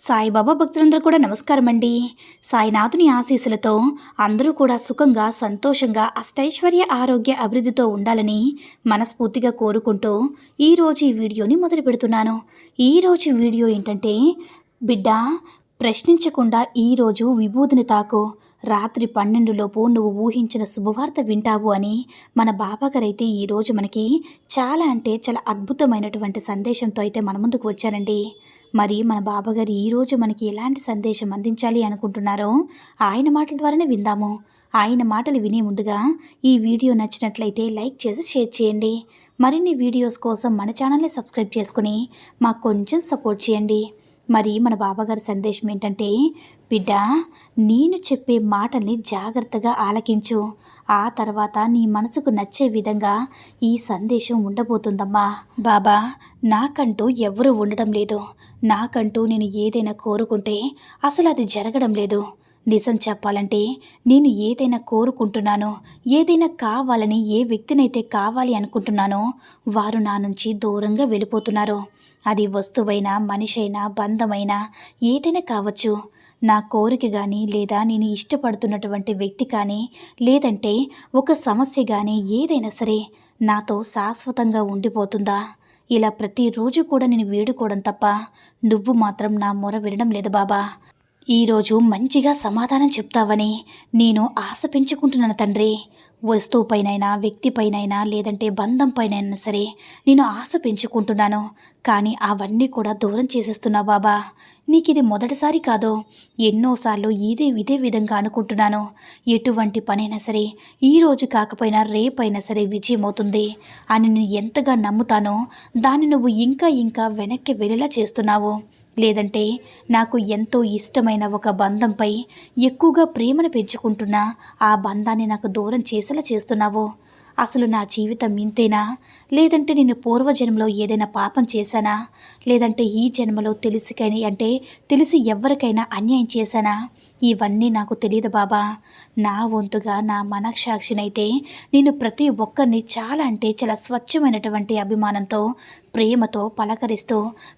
సాయిబాబా భక్తులందరూ కూడా నమస్కారం అండి సాయినాథుని ఆశీస్సులతో అందరూ కూడా సుఖంగా సంతోషంగా అష్టైశ్వర్య ఆరోగ్య అభివృద్ధితో ఉండాలని మనస్ఫూర్తిగా కోరుకుంటూ ఈరోజు ఈ వీడియోని మొదలు పెడుతున్నాను. ఈరోజు వీడియో ఏంటంటే బిడ్డ ప్రశ్నించకుండా ఈరోజు విభూతిని తాకు. రాత్రి పన్నెండులోపు నువ్వు ఊహించిన శుభవార్త వింటావు అని మన బాబాగారైతే ఈరోజు మనకి చాలా అంటే చాలా అద్భుతమైనటువంటి సందేశంతో అయితే మన ముందుకు వచ్చారండి. మరి మన బాబాగారు ఈరోజు మనకి ఎలాంటి సందేశం అందించాలి అనుకుంటున్నారో ఆయన మాటల ద్వారానే విందాము. ఆయన మాటలు వినే ముందుగా ఈ వీడియో నచ్చినట్లయితే లైక్ చేసి షేర్ చేయండి. మరిన్ని వీడియోస్ కోసం మన ఛానల్ని సబ్స్క్రైబ్ చేసుకుని మాకు కొంచెం సపోర్ట్ చేయండి. మరి మన బాబాగారి సందేశం ఏంటంటే బిడ్డ నేను చెప్పే మాటల్ని జాగ్రత్తగా ఆలకించు. ఆ తర్వాత నీ మనసుకు నచ్చే విధంగా ఈ సందేశం ఉండబోతుందమ్మా. బాబా నాకంటూ ఎవరు ఉండడం లేదు. నాకంటూ నేను ఏదైనా కోరుకుంటే అసలు అది జరగడం లేదు. నిజం చెప్పాలంటే నేను ఏదైనా కోరుకుంటున్నానో ఏదైనా కావాలని ఏ వ్యక్తినైతే కావాలి అనుకుంటున్నానో వారు నా నుంచి దూరంగా వెళ్ళిపోతున్నారు. అది వస్తువైనా మనిషైనా బంధమైనా ఏదైనా కావచ్చు. నా కోరిక కానీ లేదా నేను ఇష్టపడుతున్నటువంటి వ్యక్తి కానీ లేదంటే ఒక సమస్య కానీ ఏదైనా సరే నాతో శాశ్వతంగా ఉండిపోతుందా? ఇలా ప్రతిరోజు కూడా నేను వేడుకోవడం తప్ప నువ్వు మాత్రం నా మొర వినడం లేదు బాబా. ఈరోజు మంచిగా సమాధానం చెప్తావని నేను ఆశ పెంచుకుంటున్నాను తండ్రి. వస్తువుపైనైనా వ్యక్తిపైనైనా లేదంటే బంధం పైనైనా సరే నేను ఆశ పెంచుకుంటున్నాను. కానీ అవన్నీ కూడా దూరం చేసేస్తున్నా బాబా. నీకు ఇది మొదటిసారి కాదు. ఎన్నోసార్లు ఇదే ఇదే విధంగా అనుకుంటున్నాను. ఎటువంటి పనైనా సరే ఈరోజు కాకపోయినా రేపైనా సరే విజయం అవుతుంది అని నేను ఎంతగా నమ్ముతానో దాన్ని నువ్వు ఇంకా ఇంకా వెనక్కి వెళ్ళేలా చేస్తున్నావు. లేదంటే నాకు ఎంతో ఇష్టమైన ఒక బంధంపై ఎక్కువగా ప్రేమను పెంచుకుంటున్నా. ఆ బంధాన్ని నాకు దూరం చేసేలా చేస్తున్నావు? అసలు నా జీవితం ఇంతేనా? లేదంటే నేను పూర్వజన్మలో ఏదైనా పాపం చేశానా? లేదంటే ఈ జన్మలో తెలిసికని అంటే తెలిసి ఎవరికైనా అన్యాయం చేశానా? ఇవన్నీ నాకు తెలియదు బాబా. నా వంతుగా నా మనక్షాక్షినైతే నేను ప్రతి ఒక్కరిని చాలా అంటే చాలా స్వచ్ఛమైనటువంటి అభిమానంతో ప్రేమతో పలకరిస్తూ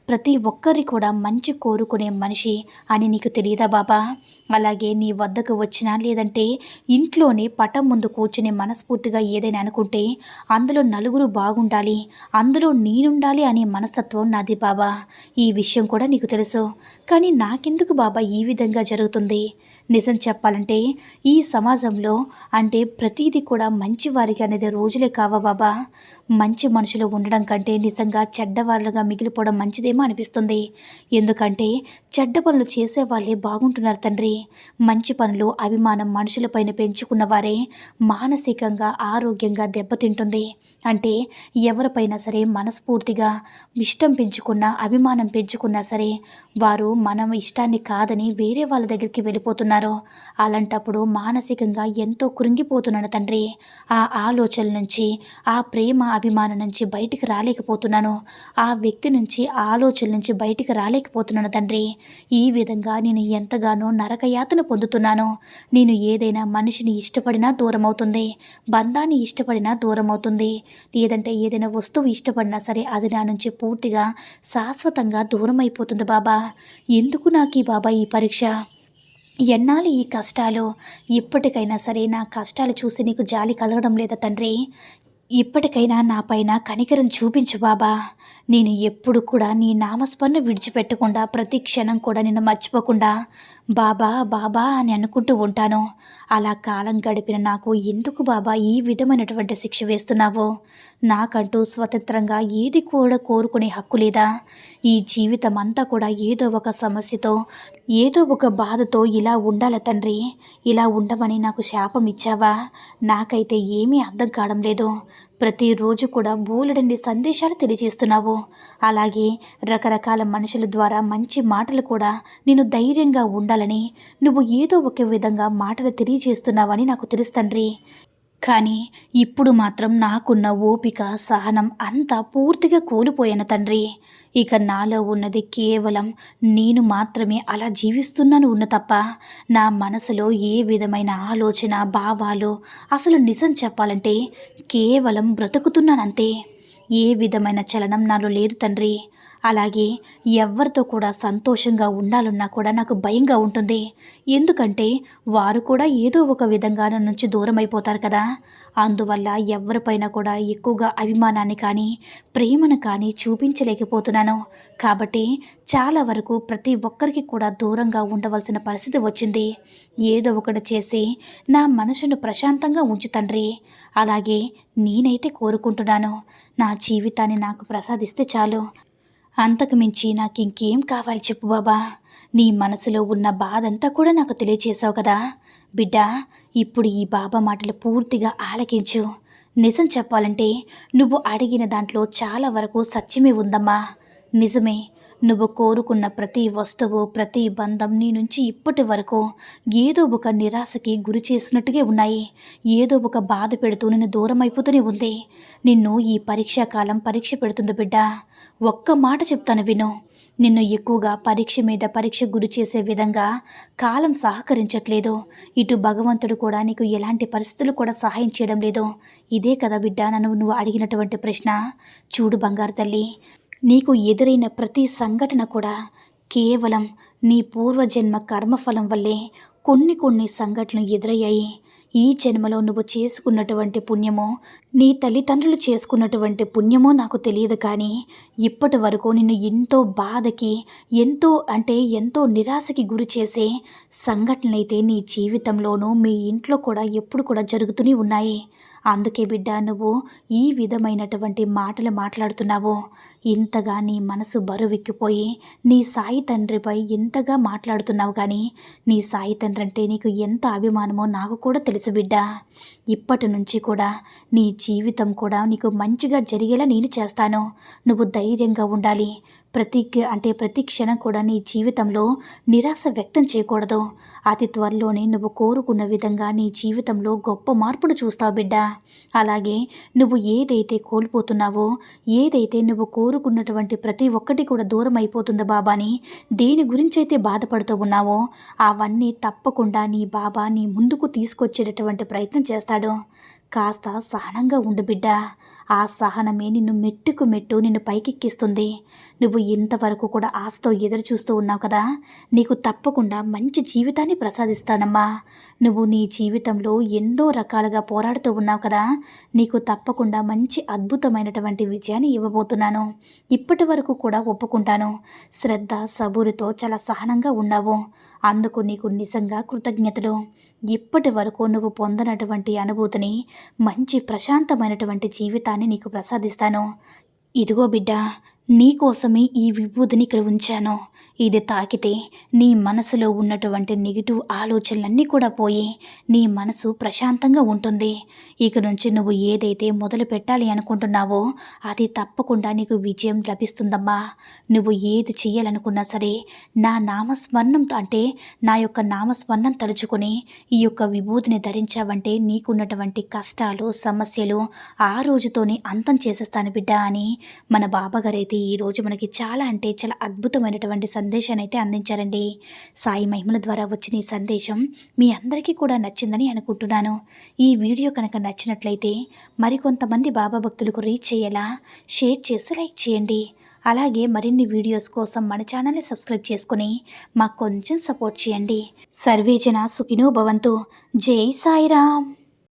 ప్రతి ఒక్కరి కూడా మంచి కోరుకునే మనిషి అని నీకు తెలియదా బాబా? అలాగే నీ వద్దకు వచ్చినా లేదంటే ఇంట్లోనే పటం ముందు కూర్చుని మనస్ఫూర్తిగా ఏదైనా అనుకుంటే అందులో నలుగురు బాగుండాలి అందులో నేనుండాలి అనే మనస్తత్వం నాది బాబా. ఈ విషయం కూడా నీకు తెలుసు. కానీ నాకెందుకు బాబా ఈ విధంగా జరుగుతుంది? నిజం చెప్పాలంటే ఈ సమాజంలో అంటే ప్రతీది కూడా మంచి వారికి అనేది రోజులే కావా బాబా? మంచి మనుషులు ఉండడం కంటే నిజంగా చెడ్డవాళ్ళుగా మిగిలిపోవడం మంచిదేమో అనిపిస్తుంది. ఎందుకంటే చెడ్డ పనులు చేసే వాళ్ళే బాగుంటున్నారు తండ్రి. మంచి పనులు అభిమానం మనుషులపైన పెంచుకున్న వారే మానసికంగా ఆరోగ్యంగా దెబ్బతింటుంది. అంటే ఎవరిపైనా సరే మనస్ఫూర్తిగా ఇష్టం పెంచుకున్నా అభిమానం పెంచుకున్నా సరే వారు మనం ఇష్టాన్ని కాదని వేరే వాళ్ళ దగ్గరికి వెళ్ళిపోతున్నారు. అలాంటప్పుడు మానసికంగా ఎంతో కృంగిపోతున్నాను తండ్రి. ఆ ఆలోచన నుంచి ఆ ప్రేమ అభిమానం నుంచి బయటికి రాలేకపోతున్నాను. ఆ వ్యక్తి నుంచి ఆలోచన నుంచి బయటికి రాలేకపోతున్నాను తండ్రి. ఈ విధంగా నేను ఎంతగానో నరకయాతన పొందుతున్నాను. నేను ఏదైనా మనిషిని ఇష్టపడినా దూరం అవుతుంది బంధాన్ని ఇష్టపడినా దూరం అవుతుంది లేదంటే ఏదైనా వస్తువు ఇష్టపడినా సరే అది నా నుంచి పూర్తిగా శాశ్వతంగా దూరం అయిపోతుంది బాబా. ఎందుకు నాకు ఈ బాబా ఈ పరీక్ష? ఎన్నాళ్ళు ఈ కష్టాలు? ఇప్పటికైనా సరే నా కష్టాలు చూసి నీకు జాలి కలగడం లేదా తండ్రి? ఇప్పటికైనా నా పైన కనికరం చూపించు బాబా. నేను ఎప్పుడు కూడా నీ నామస్మరణ విడిచిపెట్టకుండా ప్రతి క్షణం కూడా నిన్ను మర్చిపోకుండా బాబా బాబా అని అనుకుంటూ ఉంటాను. అలా కాలం గడిపిన నాకు ఎందుకు బాబా ఈ విధమైనటువంటి శిక్ష వేస్తున్నావు? నాకంటూ స్వతంత్రంగా ఏది కూడా కోరుకునే హక్కు లేదా? ఈ జీవితం అంతా కూడా ఏదో ఒక సమస్యతో ఏదో ఒక బాధతో ఇలా ఉండాల తండ్రి? ఇలా ఉండమని నాకు శాపం ఇచ్చావా? నాకైతే ఏమీ అర్థం కావడం లేదు. ప్రతిరోజు కూడా బోలెడన్ని సందేశాలు తెలియజేస్తున్నావు. అలాగే రకరకాల మనుషుల ద్వారా మంచి మాటలు కూడా నేను ధైర్యంగా ఉండాలని నువ్వు ఏదో ఒక విధంగా మాటలు తెలియజేస్తున్నావని నాకు తెలుసు తండ్రి. కానీ ఇప్పుడు మాత్రం నాకున్న ఓపిక సహనం అంతా పూర్తిగా కోల్పోయాను తండ్రి. ఇక నాలో ఉన్నది కేవలం నేను మాత్రమే అలా జీవిస్తున్నాను ఉన్న తప్ప నా మనసులో ఏ విధమైన ఆలోచన భావాలు అసలు నిజం చెప్పాలంటే కేవలం బ్రతుకుతున్నానంతే. ఏ విధమైన చలనం నాలో లేదు తండ్రి. అలాగే ఎవరితో కూడా సంతోషంగా ఉండాలన్నా కూడా నాకు భయంగా ఉంటుంది. ఎందుకంటే వారు కూడా ఏదో ఒక విధంగా నా నుంచి దూరం అయిపోతారు కదా. అందువల్ల ఎవరిపైన కూడా ఎక్కువగా అభిమానాన్ని కానీ ప్రేమను కానీ చూపించలేకపోతున్నాను. కాబట్టి చాలా వరకు ప్రతి ఒక్కరికి కూడా దూరంగా ఉండవలసిన పరిస్థితి వచ్చింది. ఏదో ఒకటి చేసి నా మనసును ప్రశాంతంగా ఉంచు తండ్రి. అలాగే నేనైతే కోరుకుంటున్నాను. నా జీవితాన్ని నాకు ప్రసాదిస్తే చాలు. అంతకుమించి నాకు ఇంకేం కావాలి చెప్పు బాబా. నీ మనసులో ఉన్న బాధంతా కూడా నాకు తెలియచేశావు కదా. బిడ్డ ఇప్పుడు ఈ బాబా మాటలు పూర్తిగా ఆలకించు. నిజం చెప్పాలంటే నువ్వు అడిగిన దాంట్లో చాలా వరకు సత్యమే ఉందమ్మా. నిజమే నువ్వు కోరుకున్న ప్రతి వస్తువు ప్రతి బంధం నీ నుంచి ఇప్పటి వరకు ఏదో ఒక నిరాశకి గురి చేసినట్టుగా ఉన్నాయి. ఏదో ఒక బాధ పెడుతూ నిన్ను దూరం అయిపోతూనే ఉంది. నిన్ను ఈ పరీక్షా కాలం పరీక్ష పెడుతుంది బిడ్డ. ఒక్క మాట చెప్తాను విను. నిన్ను ఎక్కువగా పరీక్ష మీద పరీక్ష గురి చేసే విధంగా కాలం సహకరించట్లేదు. ఇటు భగవంతుడు కూడా నీకు ఎలాంటి పరిస్థితులు కూడా సహాయం చేయడం లేదు. ఇదే కదా బిడ్డ నన్ను నువ్వు అడిగినటువంటి ప్రశ్న. చూడు బంగారు తల్లి నీకు ఎదురైన ప్రతి సంఘటన కూడా కేవలం నీ పూర్వజన్మ కర్మఫలం వల్లే కొన్ని కొన్ని సంఘటనలు ఎదురయ్యాయి. ఈ జన్మలో నువ్వు చేసుకున్నటువంటి పుణ్యమో నీ తల్లిదండ్రులు చేసుకున్నటువంటి పుణ్యమో నాకు తెలియదు కానీ ఇప్పటి వరకు నిన్ను ఎంతో బాధకి ఎంతో అంటే ఎంతో నిరాశకి గురి చేసే సంఘటనలైతే నీ జీవితంలోనూ మీ ఇంట్లో కూడా ఎప్పుడు కూడా జరుగుతూనే ఉన్నాయి. అందుకే బిడ్డ నువ్వు ఈ విధమైనటువంటి మాటలు మాట్లాడుతున్నావు. ఇంతగా నీ మనసు బరువెక్కిపోయి నీ సాయి తండ్రిపై ఎంతగా మాట్లాడుతున్నావు కానీ నీ సాయి తండ్రి అంటే నీకు ఎంత అభిమానమో నాకు కూడా తెలుసు బిడ్డ. ఇప్పటి నుంచి కూడా నీ జీవితం కూడా నీకు మంచిగా జరిగేలా నేను చేస్తాను. నువ్వు ధైర్యంగా ఉండాలి. ప్రతి అంటే ప్రతి క్షణం కూడా నీ జీవితంలో నిరాశ వ్యక్తం చేయకూడదు. అతి త్వరలోనే నువ్వు కోరుకున్న విధంగా నీ జీవితంలో గొప్ప మార్పును చూస్తావు బిడ్డ. అలాగే నువ్వు ఏదైతే కోల్పోతున్నావో ఏదైతే నువ్వు కోరుకున్నటువంటి ప్రతి ఒక్కటి కూడా దూరం అయిపోతుందో బాబాని దేని గురించి అయితే బాధపడుతూ ఉన్నావో అవన్నీ తప్పకుండా నీ బాబా నీ ముందుకు తీసుకొచ్చేటటువంటి ప్రయత్నం చేస్తాడు. కాస్త సహనంగా ఉండు బిడ్డ. ఆ సహనమే నిన్ను మెట్టుకు మెట్టు నిన్ను పైకెక్కిస్తుంది. నువ్వు ఇంతవరకు కూడా ఆశతో ఎదురు చూస్తూ ఉన్నావు కదా. నీకు తప్పకుండా మంచి జీవితాన్ని ప్రసాదిస్తానమ్మా. నువ్వు నీ జీవితంలో ఎన్నో రకాలుగా పోరాడుతూ ఉన్నావు కదా. నీకు తప్పకుండా మంచి అద్భుతమైనటువంటి విజయాన్ని ఇవ్వబోతున్నాను. ఇప్పటి వరకు కూడా ఒప్పుకుంటాను. శ్రద్ధ సబూరితో చాలా సహనంగా ఉన్నావు. అందుకు నీకు నిజంగా కృతజ్ఞతలు. ఇప్పటి వరకు నువ్వు పొందనటువంటి అనుభూతిని మంచి ప్రశాంతమైనటువంటి జీవితాన్ని నీకు ప్రసాదిస్తాను. ఇదిగో బిడ్డ నీకోసమే ఈ విభూతిని ఇక్కడ ఉంచాను. ఇది తాకితే నీ మనసులో ఉన్నటువంటి నెగిటివ్ ఆలోచనలన్నీ కూడా పోయి నీ మనసు ప్రశాంతంగా ఉంటుంది. ఇక నుంచి నువ్వు ఏదైతే మొదలు పెట్టాలి అనుకుంటున్నావో అది తప్పకుండా నీకు విజయం లభిస్తుందమ్మా. నువ్వు ఏది చేయాలనుకున్నా సరే నా నామస్మరణం అంటే నా యొక్క నామస్మరణం తలుచుకొని ఈ యొక్క విభూతిని ధరించావంటే నీకున్నటువంటి కష్టాలు సమస్యలు ఆ రోజుతోనే అంతం చేసేస్తాను బిడ్డ అని మన బాబాగారైతే ఈరోజు మనకి చాలా అంటే చాలా అద్భుతమైనటువంటి సందేశాన్ని అయితే అందించారండి. సాయి మహిమల ద్వారా వచ్చిన ఈ సందేశం మీ అందరికీ కూడా నచ్చిందని అనుకుంటున్నాను. ఈ వీడియో కనుక నచ్చినట్లయితే మరికొంతమంది బాబా భక్తులకు రీచ్ అయ్యేలా షేర్ చేసి లైక్ చేయండి. అలాగే మరిన్ని వీడియోస్ కోసం మన ఛానల్ని సబ్స్క్రైబ్ చేసుకుని మాకు కొంచెం సపోర్ట్ చేయండి. సర్వేజన సుఖినో భవంతు. జై సాయిరామ్.